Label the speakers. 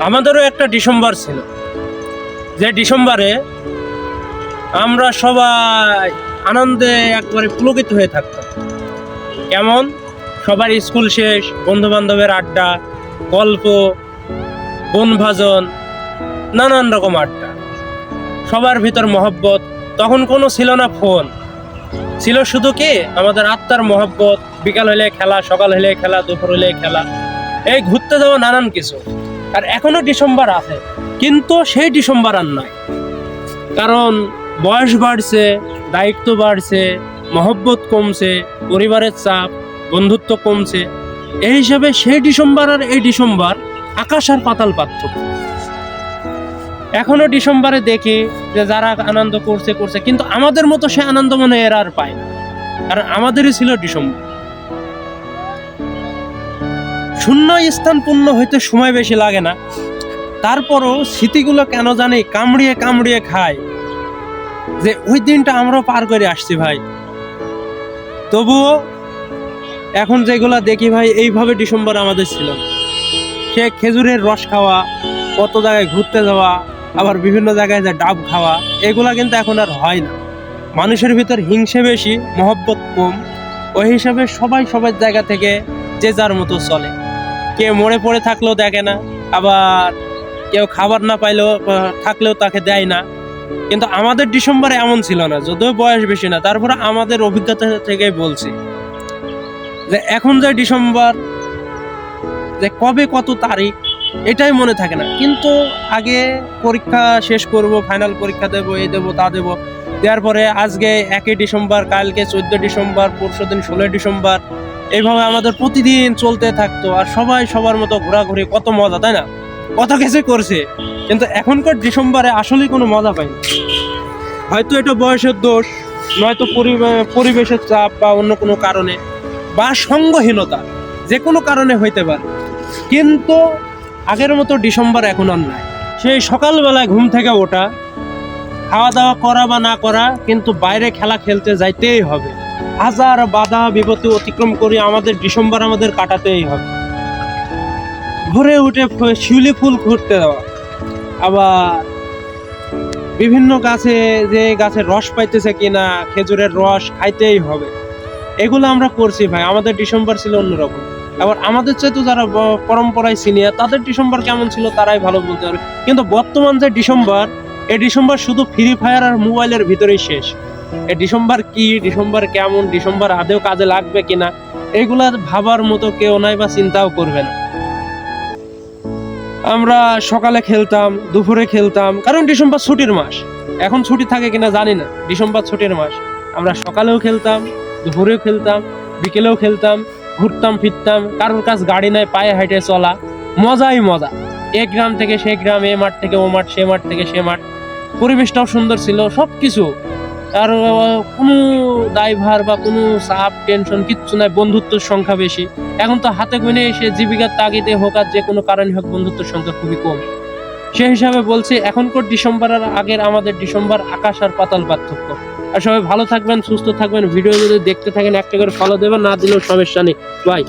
Speaker 1: আমাদেরও একটা ডিসেম্বর ছিল। যে ডিসেম্বরে আমরা সবাই আনন্দে একবারে পুলকিত হয়ে থাকতাম। কেমন সবার স্কুল শেষ বন্ধু বান্ধবের আড্ডা, গল্প, বনভাজন, নানান রকম আড্ডা। সবার ভিতর মহব্বত, তখন কোনো ছিল না ফোন। ছিল শুধু কি? আমাদের আত্মার মহব্বত, বিকাল হলে খেলা, সকাল হলে খেলা, দুপুর হলে খেলা। এই ঘুরতে যাওয়া নানান কিছু। আর এখনও ডিসেম্বর আছে, কিন্তু সেই ডিসেম্বর আর নয়। কারণ বয়স বাড়ছে, দায়িত্ব বাড়ছে, মহব্বত কমছে, পরিবারের চাপ, বন্ধুত্ব কমছে। এই হিসাবে সেই ডিসেম্বর আর এই ডিসেম্বর আকাশ আর পাতাল পার্থক্য। এখনও ডিসেম্বরে দেখি যে যারা আনন্দ করছে করছে, কিন্তু আমাদের মতো সে আনন্দ মনে এরা আর পায় না। কারণ আমাদেরই ছিল ডিসেম্বর। শূন্য স্থান পূর্ণ হইতে সময় বেশি লাগে না। তারপরও স্মৃতিগুলো কেন জানি কামড়িয়ে কামড়িয়ে খায়। যে ওই দিনটা আমরাও পার করে আসছি ভাই। তবুও এখন যেগুলো দেখি ভাই, এইভাবে ডিসেম্বর আমাদের ছিল। সে খেজুরের রস খাওয়া, কত জায়গায় ঘুরতে যাওয়া, আবার বিভিন্ন জায়গায় যে ডাব খাওয়া, এগুলা কিন্তু এখন আর হয় না। মানুষের ভিতর হিংসে বেশি, মহব্বত কম। ওই হিসাবে সবাই সবার জায়গা থেকে যে যার মতো চলে। কেউ মরে পড়ে থাকলেও দেখে না, আবার কেউ খাবার না পাইলেও থাকলেও তাকে দেয় না। কিন্তু আমাদের ডিসেম্বরে এমন ছিল না, যদিও বয়স বেশি না, তারপরে আমাদের অভিজ্ঞতা থেকে বলছি যে এখন যে ডিসেম্বর, যে কবে কত তারিখ, এটাই মনে থাকে না। কিন্তু আগে পরীক্ষা শেষ করব ফাইনাল পরীক্ষা দেবো এই দেবো, তা দেবো, দেওয়ার পরে আজকে একই ডিসেম্বর, কালকে চোদ্দ ডিসেম্বর, পরশু দিন ষোলোই ডিসেম্বর এইভাবে আমাদের প্রতিদিন চলতে থাকতো আর সবাই সবার মতো ঘোরাঘুরি, কত মজা, তাই না? কত কিছু করছে, কিন্তু এখনকার ডিসেম্বরে আসলেই কোনো মজা পাইনি। হয়তো এটা বয়সের দোষ, নয়তো পরিবে- পরিবেশের চাপ বা অন্য কোনো কারণে বা সঙ্গহীনতা, যে কোনো কারণে হইতে পারে। কিন্তু আগের মতো ডিসেম্বর এখন আর নাই। সেই সকালবেলায় ঘুম থেকে ওঠা খাওয়া দাওয়া করা বা না করা, কিন্তু বাইরে খেলা খেলতে যাইতেই হবে। হাজার বাধা বিপত্তি অতিক্রম করে আমাদের ডিসেম্বর আমাদের কাটাতেই হবে। ভোরে উঠে শিউলি ফুল ঘুরতে দেওয়া। আবার বিভিন্ন গাছে যে গাছের রস পাইতেছে কিনা, খেজুরের রস খাইতেই হবে। এগুলো আমরা করছি ভাই, আমাদের ডিসেম্বর ছিল অন্যরকম। আবার আমাদের চাইতে যারা পরম্পরায় সিনিয়র তাদের ডিসেম্বর কেমন ছিল তারাই ভালো বলতে পারবে। কিন্তু বর্তমান যে ডিসেম্বর, এই ডিসেম্বর শুধু ফ্রি ফায়ার আর মোবাইলের ভিতরেই শেষ। ডিসেম্বর কি, ডিসেম্বর কেমন, ডিসেম্বর আদেও কাজে লাগবে কিনা, এগুলা ভাবার মতো কেউ নাই বা চিন্তাও করবে না। আমরা সকালে খেলতাম, দুপুরে খেলতাম, কারণ ডিসেম্বর ছুটির মাস। এখন ছুটি থাকে কিনা জানি না, ডিসেম্বর ছুটির মাস। আমরা সকালেও খেলতাম, দুপুরেও খেলতাম, বিকেলেও খেলতাম, ঘুরতাম, ফিরতাম, কারোর কাছ গাড়ি নাই, পায়ে হাঁটে চলা, মজাই মজা। এক গ্রাম থেকে সে গ্রাম, এ মাঠ থেকে ও মাঠ, সে মাঠ থেকে সে মাঠ। পরিবেশটাও সুন্দর ছিল সব কিছু আর কোনো দায়ভার বা কোনো চাপ টেনশন কিচ্ছু নাই, বন্ধুত্বের সংখ্যা বেশি। এখন তো হাতে গুনে এসে জীবিকার তাগিদে হোক আর যে কোনো কারণে হোক বন্ধুত্বের সংখ্যা খুবই কম। সেই হিসাবে বলছি, এখনকার ডিসেম্বর আর আগের আমাদের ডিসেম্বর আকাশ আর পাতাল পার্থক্য। আর সবাই ভালো থাকবেন, সুস্থ থাকবেন, ভিডিও যদি দেখতে থাকেন, একটা করে ফলো দেবেন, না দিলেও সমস্যা নেই। বাই